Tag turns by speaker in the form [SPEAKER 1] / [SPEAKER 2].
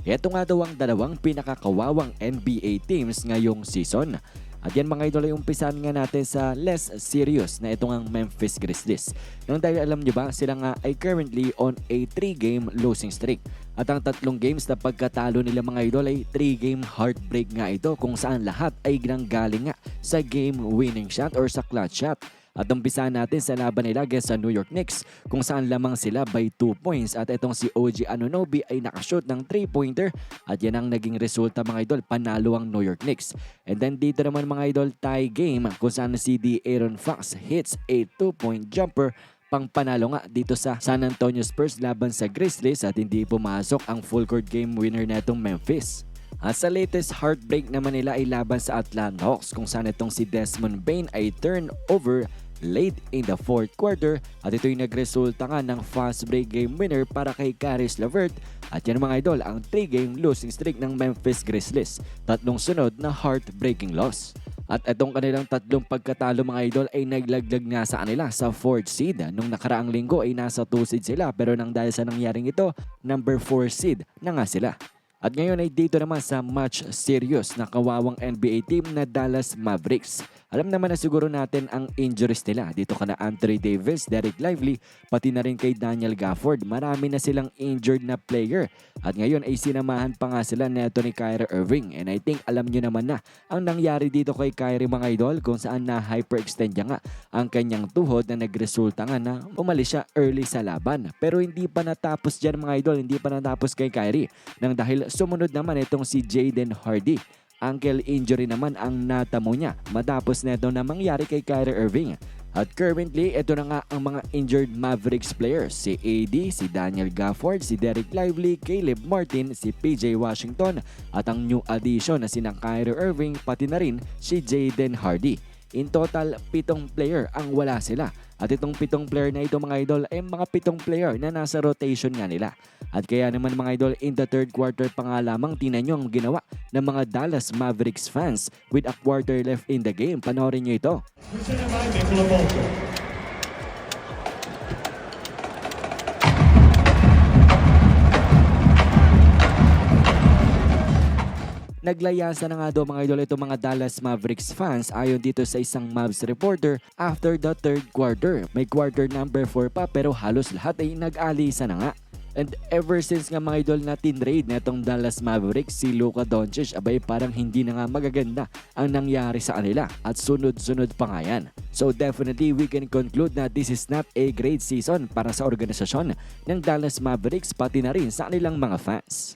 [SPEAKER 1] Ito nga daw ang dalawang pinakakawawang NBA teams ngayong season. At yan mga idol ay umpisan nga natin sa less serious na itong ang Memphis Grizzlies. Nang dahil alam nyo ba, sila nga ay currently on a 3-game losing streak. At ang tatlong games na pagkatalo nila mga idol ay 3-game heartbreak nga ito kung saan lahat ay galing nga sa game winning shot or sa clutch shot. At umpisahan natin sa laban nila against sa New York Knicks kung saan lamang sila by 2 points at itong si OG Anunoby ay nakashoot ng 3-pointer at yan ang naging resulta mga idol, panalo ang New York Knicks. And then dito naman mga idol, tie game kung saan si D. Aaron Fox hits a 2-point jumper pang panalo nga dito sa San Antonio Spurs laban sa Grizzlies at hindi pumasok ang full court game winner netong Memphis. At sa latest heartbreak naman nila ay laban sa Atlanta Hawks kung saan itong si Desmond Bain ay turnover late in the fourth quarter at ito'y nagresulta nga ng fast break game winner para kay Caris LeVert at yan mga idol ang 3-game losing streak ng Memphis Grizzlies. Tatlong sunod na heartbreaking loss. At itong kanilang tatlong pagkatalo mga idol ay naglaglag nga sa kanila sa 4th seed. Nung nakaraang linggo ay nasa 2 seed sila pero nang dahil sa nangyaring ito, number 4 seed na nga sila. At ngayon ay dito naman sa match serious na kawawang NBA team na Dallas Mavericks. Alam naman na siguro natin ang injuries nila. Dito ka na Anthony Davis, Derek Lively, pati na rin kay Daniel Gafford. Marami na silang injured na player. At ngayon ay sinamahan pa nga sila neto ni Kyrie Irving. And I think alam nyo naman na ang nangyari dito kay Kyrie mga idol kung saan na hyperextend niya nga ang kanyang tuhod na nagresulta nga na umalis siya early sa laban. Pero hindi pa natapos dyan mga idol, hindi pa natapos kay Kyrie. Nang dahil sumunod naman itong si Jaden Hardy ankle injury naman ang natamo niya matapos neto na mangyari kay Kyrie Irving. At currently, ito na nga ang mga injured Mavericks players. Si AD, si Daniel Gafford, si Derek Lively, Caleb Martin, si PJ Washington at ang new addition na sinang Kyrie Irving pati na rin si Jaden Hardy. In total, pitong player ang wala sila. At itong pitong player na ito mga idol ay mga pitong player na nasa rotation nga nila. At kaya naman mga idol, in the third quarter pa nga lamang tinan nyo ang ginawa ng mga Dallas Mavericks fans with a quarter left in the game. Panoorin nyo ito. Naglayasa na nga daw mga idol itong mga Dallas Mavericks fans ayon dito sa isang Mavs reporter after the third quarter. May quarter number 4 pa pero halos lahat ay nag-alisa na nga. And ever since nga mga idol na tinrade na itong Dallas Mavericks, si Luka Doncic, abay parang hindi na nga magaganda ang nangyari sa kanila at sunod-sunod pa nga yan. So definitely we can conclude na this is not a great season para sa organisasyon ng Dallas Mavericks pati na rin sa kanilang mga fans.